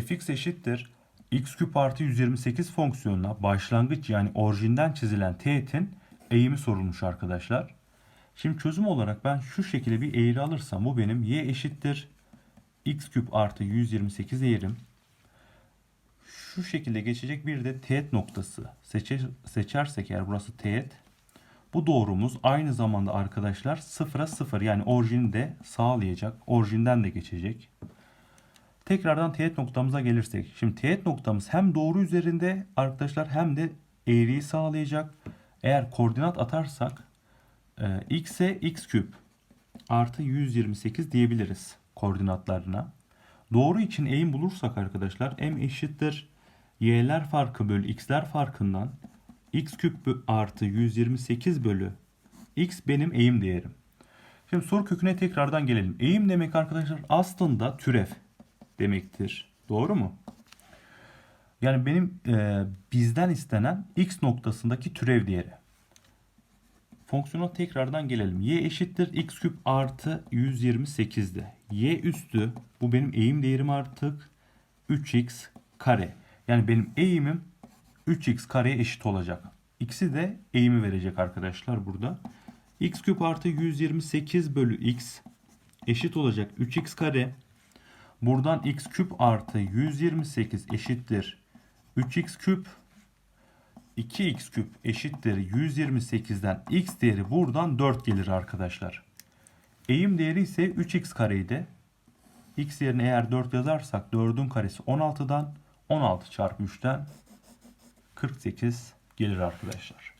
fx eşittir x küp artı 128 fonksiyonuna başlangıç yani orijinden çizilen teğetin eğimi sorulmuş arkadaşlar. Şimdi çözüm olarak ben şu şekilde bir eğri alırsam bu benim y eşittir x küp artı 128 eğrim. Şu şekilde geçecek bir de teğet noktası seçer, seçersek eğer burası teğet. Bu doğrumuz aynı zamanda arkadaşlar sıfıra sıfır yani orijini de sağlayacak. Orijinden de geçecek. Tekrardan teğet noktamıza gelirsek. Şimdi teğet noktamız hem doğru üzerinde arkadaşlar hem de eğriyi sağlayacak. Eğer koordinat atarsak x'e x küp artı 128 diyebiliriz koordinatlarına. Doğru için eğim bulursak arkadaşlar m eşittir y'ler farkı bölü x'ler farkından x küp artı 128 bölü x benim eğim değerim. Şimdi soru köküne tekrardan gelelim. Eğim demek arkadaşlar aslında türev demektir. Doğru mu? Yani benim e, bizden istenen x noktasındaki türev değeri. Fonksiyona tekrardan gelelim. y eşittir x küp artı 128'de. y üstü bu benim eğim değerim artık 3x kare. Yani benim eğimim 3x kareye eşit olacak. X'i de eğimi verecek arkadaşlar burada. x küp artı 128 bölü x eşit olacak 3x kare. Buradan x küp artı 128 eşittir 3x küp 2x küp eşittir 128'den x değeri buradan 4 gelir arkadaşlar. Eğim değeri ise 3x kareydi. x yerine eğer 4 yazarsak 4'ün karesi 16'dan 16 çarpı 3'ten 48 gelir arkadaşlar.